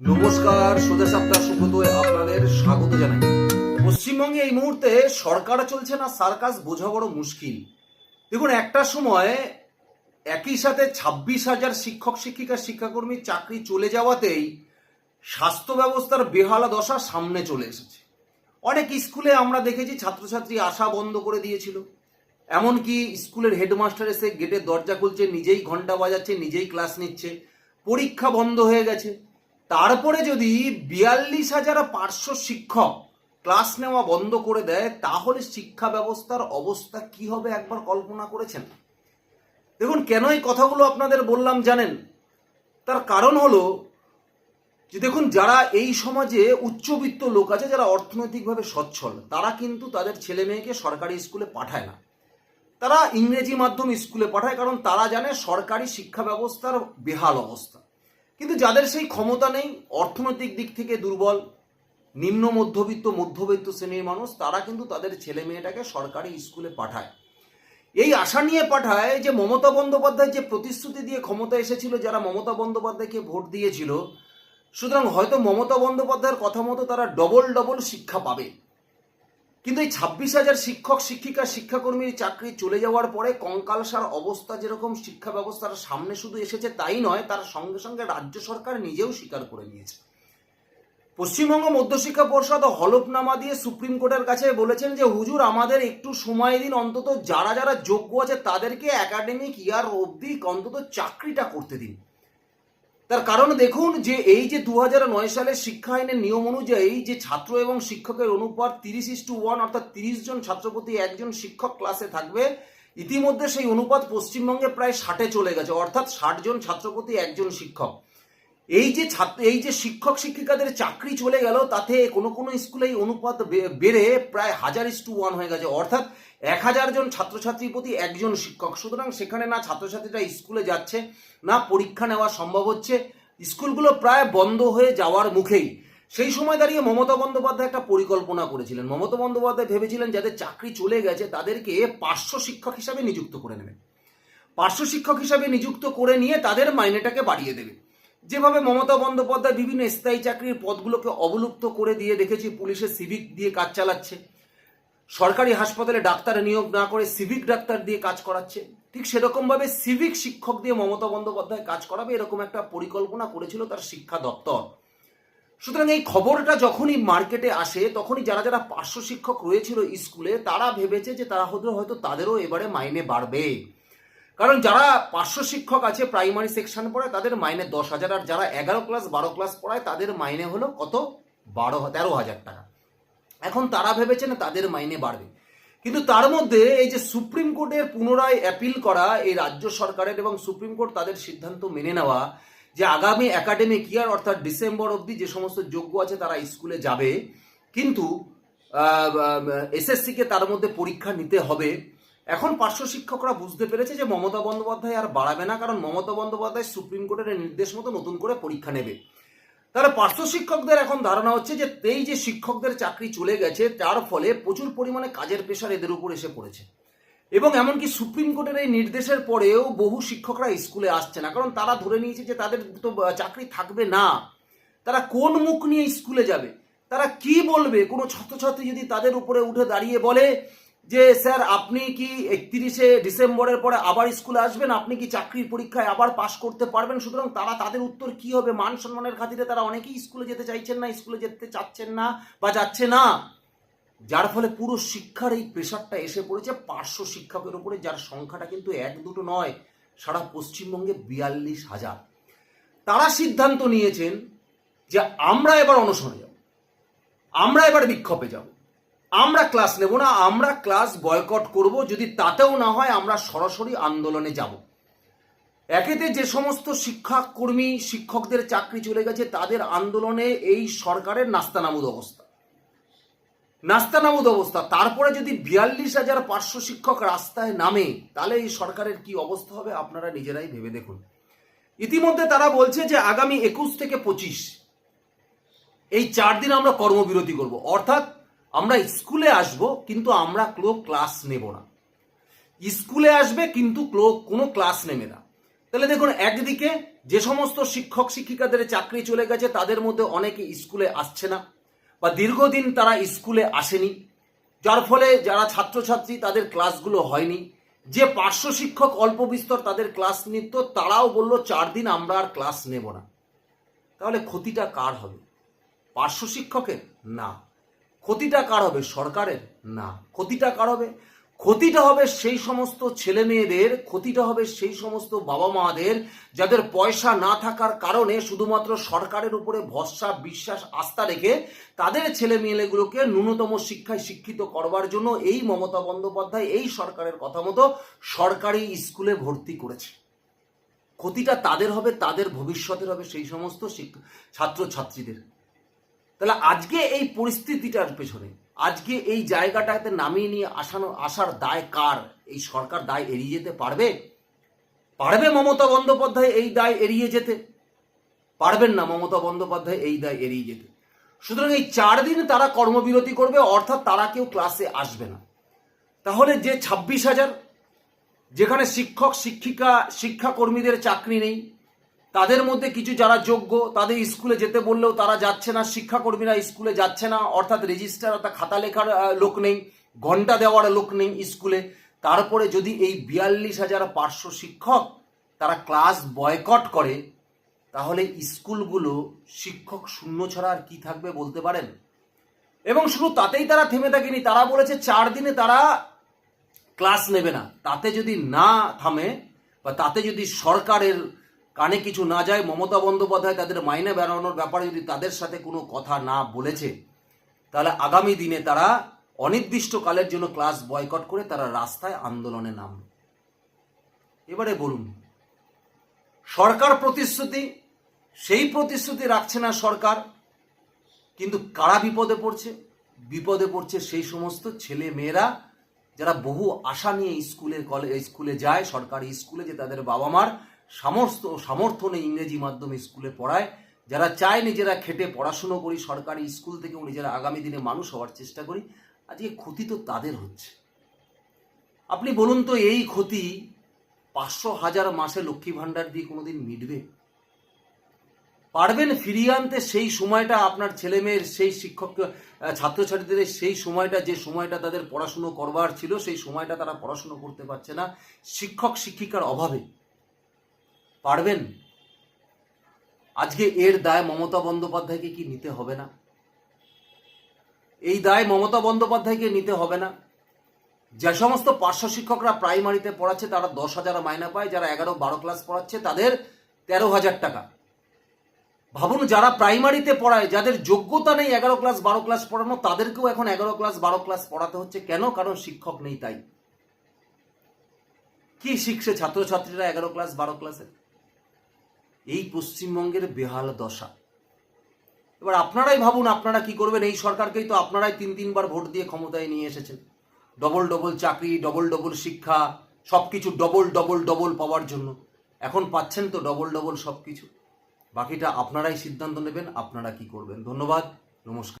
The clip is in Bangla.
নমস্কার সোজা সাপ্তাহ সুব্রতয় আপনাদের স্বাগত জানাই। পশ্চিমবঙ্গে এই মুহূর্তে সরকার চলছে না, সার্কাস বোঝা বড় মুশকিল। দেখুন, একটা সময় একই সাথে ছাব্বিশ হাজার শিক্ষক, শিক্ষিকা শিক্ষাকর্মীর চাকরি চলে যাওয়াতেই স্বাস্থ্য ব্যবস্থার বেহালা দশা সামনে চলে এসেছে। অনেক স্কুলে আমরা দেখেছি ছাত্রছাত্রী আসা বন্ধ করে দিয়েছিল। এমনকি স্কুলের হেডমাস্টার এসে গেটের দরজা খুলছে, নিজেই ঘণ্টা বাজাচ্ছে, নিজেই ক্লাস নিচ্ছে, পরীক্ষা বন্ধ হয়ে গেছে। তারপরে যদি বিয়াল্লিশ হাজার পাঁচশো শিক্ষক ক্লাস নেওয়া বন্ধ করে দেয়, তাহলে শিক্ষা ব্যবস্থার অবস্থা কি হবে একবার কল্পনা করেছেন? দেখুন, কেন এই কথাগুলো আপনাদের বললাম জানেন? তার কারণ হলো যে দেখুন, যারা এই সমাজে উচ্চবিত্ত লোক আছে, যারা অর্থনৈতিকভাবে সচ্ছল, তারা কিন্তু তাদের ছেলে মেয়েকে সরকারি স্কুলে পাঠায় না। তারা ইংরেজি মাধ্যম স্কুলে পাঠায়, কারণ তারা জানে সরকারি শিক্ষা ব্যবস্থার বেহাল অবস্থা। কিন্তু যাদের সেই ক্ষমতা নেই, অর্থনৈতিক দিক থেকে দুর্বল, নিম্ন মধ্যবিত্ত মধ্যবিত্ত শ্রেণির মানুষ, তারা কিন্তু তাদের ছেলে মেয়েটাকে সরকারি স্কুলে পাঠায়। এই আশা নিয়ে পাঠায় যে মমতা বন্দ্যোপাধ্যায় যে প্রতিশ্রুতি দিয়ে ক্ষমতা এসেছিল, যারা মমতা বন্দ্যোপাধ্যায়কে ভোট দিয়েছিল, সুতরাং হয়তো মমতা বন্দ্যোপাধ্যায়ের কথা মতো তারা ডবল ডবল শিক্ষা পাবে। কিন্তু এই ছাব্বিশ হাজার শিক্ষক, শিক্ষিকা শিক্ষাকর্মীর চাকরি চলে যাওয়ার পরে কঙ্কালসার অবস্থা যেরকম শিক্ষা ব্যবস্থার সামনে শুধু এসেছে তাই নয়, তার সঙ্গে সঙ্গে রাজ্য সরকার নিজেও স্বীকার করে নিয়েছে। পশ্চিমবঙ্গ মধ্যশিক্ষা পর্ষদ হলফনামা দিয়ে সুপ্রিম কোর্টের কাছে বলেছেন যে, হুজুর, আমাদের একটু সময় দিন, অন্তত যারা যারা যোগ্য আছে তাদেরকে একাডেমিক ইয়ার অবধি অন্তত চাকরিটা করতে দিন। তার কারণ দেখুন যে এই যে দু সালের শিক্ষা আইনের নিয়ম অনুযায়ী যে ছাত্র এবং শিক্ষকের অনুপাত তিরিশ ইস টু ওয়ান অর্থাৎ তিরিশ জন ছাত্র প্রতি একজন শিক্ষক ক্লাসে থাকবে, ইতিমধ্যে সেই অনুপাত পশ্চিমবঙ্গে প্রায় ষাটে চলে গেছে, অর্থাৎ ষাট জন ছাত্র প্রতি একজন শিক্ষক। এই যে ছাত্র, এই যে শিক্ষক শিক্ষিকাদের চাকরি চলে গেল, তাতে কোনো কোনো স্কুলে এই অনুপাত বেড়ে প্রায় হাজার টু ওয়ান হয়ে গেছে। অর্থাৎ এক হাজার জন ছাত্রছাত্রীর প্রতি একজন শিক্ষক। সুতরাং সেখানে না ছাত্রছাত্রীরা স্কুলে যাচ্ছে, না পরীক্ষা নেওয়া সম্ভব হচ্ছে। স্কুলগুলো প্রায় বন্ধ হয়ে যাওয়ার মুখেই। সেই সময় দাঁড়িয়ে মমতা বন্দ্যোপাধ্যায় একটা পরিকল্পনা করেছিলেন। মমতা বন্দ্যোপাধ্যায় ভেবেছিলেন যাদের চাকরি চলে গেছে, তাদেরকে পার্শ্ব শিক্ষক হিসাবে নিযুক্ত করে নেবেন পার্শ্ব শিক্ষক হিসাবে নিযুক্ত করে নিয়ে তাদের মাইনেটাকে বাড়িয়ে দেবে। যেভাবে মমতা বন্দ্যোপাধ্যায় বিভিন্ন স্থায়ী চাকরির পদগুলোকে অবলুপ্ত করে দিয়ে দেখেছি পুলিশের সিভিক দিয়ে কাজ চালাচ্ছে। সরকারি হাসপাতালে ডাক্তার নিয়োগ না করে সিভিক ডাক্তার দিয়ে কাজ করাচ্ছে। ঠিক সেরকমভাবে সিভিক শিক্ষক দিয়ে মমতা বন্দ্যোপাধ্যায় কাজ করাবে এরকম একটা পরিকল্পনা করেছিল তার শিক্ষা দপ্তর। সুতরাং এই খবরটা যখনই মার্কেটে আসে, তখনই যারা যারা পার্শ্ব শিক্ষক রয়েছিল স্কুলে, তারা ভেবেছে যে তারা হয়তো হয়তো তাদেরও এবারে মাইনে বাড়বে। কারণ যারা পার্শ্ব শিক্ষক আছে প্রাইমারি সেকশন পড়ায় তাদের মাইনে দশ হাজার, আর যারা এগারো ক্লাস বারো ক্লাস পড়ায়, তাদের মাইনে হলো কত? বারো তেরো হাজার টাকা। এখন তারা ভেবেছে না তাদের মাইনে বাড়বে। কিন্তু তার মধ্যে এই যে সুপ্রিম কোর্টের পুনরায় অ্যাপিল করা, এই রাজ্য সরকারের এবং সুপ্রিম কোর্ট তাদের সিদ্ধান্ত মেনে নেওয়া, যে আগামী একাডেমিক ইয়ার অর্থাৎ ডিসেম্বর অবধি যে সমস্ত যোগ্য আছে, তারা স্কুলে যাবে। কিন্তু এসএসসিকে তার মধ্যে পরীক্ষা নিতে হবে। এখন পার্শ্ব শিক্ষকরা বুঝতে পেরেছে যে মমতা বন্দ্যোপাধ্যায় আর বাড়াবে না, কারণ মমতা বন্দ্যোপাধ্যায় সুপ্রিম কোর্টের নির্দেশ মতো নতুন করে পরীক্ষা নেবে। তাহলে পার্শ্ব শিক্ষকদের এখন ধারণা হচ্ছে যে এই যে শিক্ষকদের চাকরি চলে গেছে, তার ফলে প্রচুর পরিমাণে কাজের প্রেশার এদের উপর এসে পড়েছে। এবং এমনকি সুপ্রিম কোর্টের এই নির্দেশের পরেও বহু শিক্ষকরা স্কুলে আসছে না, কারণ তারা ধরে নিয়েছে যে তাদের তো চাকরি থাকবে না। তারা কোন মুখ নিয়ে স্কুলে যাবে? তারা কি বলবে? কোনো ছাত্রছাত্রী যদি তাদের উপরে উঠে দাঁড়িয়ে বলে যে, স্যার, আপনি কি একত্রিশে ডিসেম্বরের পরে আবার স্কুলে আসবেন? আপনি কি চাকরির পরীক্ষায় আবার পাশ করতে পারবেন? সুতরাং তারা তাদের উত্তর কি হবে? মান সম্মানের খাতিরে তারা অনেকেই স্কুলে যেতে চাইছেন না, স্কুলে যেতে চাচ্ছেন না বা যাচ্ছে না। যার ফলে পুরো শিক্ষার এই প্রেশারটা এসে পড়েছে পার্শ্ব শিক্ষকের উপরে, যার সংখ্যাটা কিন্তু এক দুটো নয়, সারা পশ্চিমবঙ্গে বিয়াল্লিশ হাজার। তারা সিদ্ধান্ত নিয়েছেন যে আমরা এবার অনশনে যাব, আমরা এবার বিক্ষোভে যাব। আমরা ক্লাস নেব না, আমরা ক্লাস বয়কট করব, যদি তাতেও না হয় আমরা সরাসরি আন্দোলনে যাব। একেতে যে সমস্ত শিক্ষাকর্মী, শিক্ষকদের চাকরি চলে গেছে, তাদের আন্দোলনে এই সরকারের নাস্তানাবুদ অবস্থা। নাস্তানাবুদ অবস্থা। তারপরে যদি বিয়াল্লিশ হাজার পাঁচশো শিক্ষক রাস্তায় নামে, তাহলে এই সরকারের কি অবস্থা হবে আপনারা নিজেরাই ভেবে দেখুন। ইতিমধ্যে তারা বলছে যে আগামী একুশ থেকে পঁচিশ, এই চার দিন আমরা কর্মবিরতি করব। অর্থাৎ আমরা স্কুলে আসব, কিন্তু আমরা ক্লো ক্লাস নেব না। স্কুলে আসবে, কিন্তু কোনো ক্লাস নেবে না। তাহলে দেখুন, একদিকে যে সমস্ত শিক্ষক শিক্ষিকাদের চাকরি চলে গেছে, তাদের মধ্যে অনেকে স্কুলে আসছে না, বা দীর্ঘদিন তারা স্কুলে আসেনি। যার ফলে যারা ছাত্রছাত্রী, তাদের ক্লাসগুলো হয়নি। যে পার্শ্ব শিক্ষক অল্প বিস্তর তাদের ক্লাস নিত, তারাও বলল, চার দিন আমরা আর ক্লাস নেব না। তাহলে ক্ষতিটা কার হবে? পার্শ্ব শিক্ষকের? না। ক্ষতিটা কার হবে? সরকারের? না। ক্ষতিটা কার হবে? ক্ষতিটা হবে সেই সমস্ত ছেলে মেয়েদের ক্ষতিটা হবে সেই সমস্ত বাবা মাদের যাদের পয়সা না থাকার কারণে শুধুমাত্র সরকারের উপরে ভরসা, বিশ্বাস, আস্থা রেখে তাদের ছেলে মেয়েগুলোকে ন্যূনতম শিক্ষায় শিক্ষিত করবার জন্য এই মমতা বন্দ্যোপাধ্যায় এই সরকারের কথা মতো সরকারি স্কুলে ভর্তি করেছে। ক্ষতিটা তাদের হবে, তাদের ভবিষ্যতের হবে সেই সমস্ত ছাত্রছাত্রীদের। তাহলে আজকে এই পরিস্থিতিটার পেছনে, আজকে এই জায়গাটাতে নামিয়ে নিয়ে আসানো, আসার দায় কার? এই সরকার দায় এড়িয়ে যেতে পারবে? পারবে মমতা বন্দ্যোপাধ্যায় এই দায় এড়িয়ে যেতে? পারবেন না মমতা বন্দ্যোপাধ্যায় এই দায় এড়িয়ে যেতে। সুতরাং এই চার দিন তারা কর্মবিরতি করবে, অর্থাৎ তারা কেউ ক্লাসে আসবে না। তাহলে যে ছাব্বিশ হাজার, যেখানে শিক্ষক, শিক্ষিকা, শিক্ষাকর্মীদের চাকরি নেই তাদের মধ্যে কিছু যারা যোগ্য, তাদের স্কুলে যেতে বললেও তারা যাচ্ছে না, শিক্ষাকর্মীরা স্কুলে যাচ্ছে না, অর্থাৎ রেজিস্টার অর্থাৎ খাতা লেখার লোক নেই, ঘণ্টা দেওয়ার লোক নেই স্কুলে। তারপরে যদি এই বিয়াল্লিশ হাজার পাঁচশো শিক্ষক তারা ক্লাস বয়কট করে, তাহলে স্কুলগুলো শিক্ষক শূন্য ছাড়া আর কি থাকবে বলতে পারেন? এবং শুধু তাতেই তারা থেমে থাকেনি, তারা বলেছে চার দিনে তারা ক্লাস নেবে না। তাতে যদি না থামে বা তাতে যদি সরকারের কানে কিছু না যায় মমতা বন্দ্যোপাধ্যায় তাদের মাইনে বেড়ানোর ব্যাপারে যদি তাদের সাথে কোনো কথা না বলেছে, তাহলে আগামী দিনে তারা অনির্দিষ্টকালের জন্য ক্লাস বয়কট করে তারা রাস্তায় আন্দোলনে নামবে এবারে বলুন, সরকার প্রতিশ্রুতি, সেই প্রতিশ্রুতি রাখছে না সরকার, কিন্তু কারা বিপদে পড়ছে? বিপদে পড়ছে সেই সমস্ত ছেলে মেয়েরা যারা বহু আশা নিয়ে স্কুলে কলেজ স্কুলে যায়, সরকারি স্কুলে যে তাদের বাবা মার সামর্থ্য সামর্থ্য নেই ইংরেজি মাধ্যমে স্কুলে পড়ায়। যারা চায় নিজেরা খেটে পড়াশুনো করি, সরকারি স্কুল থেকেও নিজেরা আগামী দিনে মানুষ হওয়ার চেষ্টা করি। আজকে ক্ষতি তো তাদের হচ্ছে। আপনি বলুন তো, এই ক্ষতি পাঁচশো হাজার মাসে লক্ষ্মী ভাণ্ডার দিয়ে কোনোদিন মিটবে? পারবেন ফিরিয়ে আনতে? সেই সময়টা আপনার ছেলে মেয়ের সেই শিক্ষক ছাত্রছাত্রীদের সেই সময়টা, যে সময়টা তাদের পড়াশুনো করবার ছিল, সেই সময়টা তারা পড়াশুনো করতে পারছে না। শিক্ষক, শিক্ষিকার অভাবে। পারবেন? আজকে এর দায় মমতা বন্দ্যোপাধ্যায়কে কি নিতে হবে না? এই দায় মমতা বন্দ্যোপাধ্যায়কে নিতে হবে না। যে সমস্ত পার্শ্ব শিক্ষকরা প্রাইমারিতে পড়াচ্ছে, তারা দশ হাজার মাইনা পায়, যারা এগারো, বারো ক্লাস পড়াচ্ছে, তাদের তেরো হাজার টাকা। ভাবুন, যারা প্রাইমারিতে পড়ায়, যাদের যোগ্যতা নেই এগারো ক্লাস বারো ক্লাস পড়ানো, তাদেরকেও এখন এগারো ক্লাস বারো ক্লাস পড়াতে হচ্ছে। কেন? কারণ শিক্ষক নেই তাই। কি শিখছে ছাত্রছাত্রীরা এগারো ক্লাস বারো ক্লাসে এই পশ্চিমবঙ্গের বেহাল দশা। এবার আপনারাই ভাবুন, আপনারা কি করবেন? এই সরকারকেই তো আপনারাই তিন, তিনবার ভোট দিয়ে ক্ষমতায় নিয়ে এসেছেন। ডবল ডবল চাকরি, ডবল ডবল শিক্ষা সব কিছু ডবল ডবল ডবল পাওয়ার জন্য। এখন পাচ্ছেন তো ডবল ডবল সব কিছু বাকিটা আপনারাই সিদ্ধান্ত নেবেন, আপনারা কি করবেন? ধন্যবাদ, নমস্কার।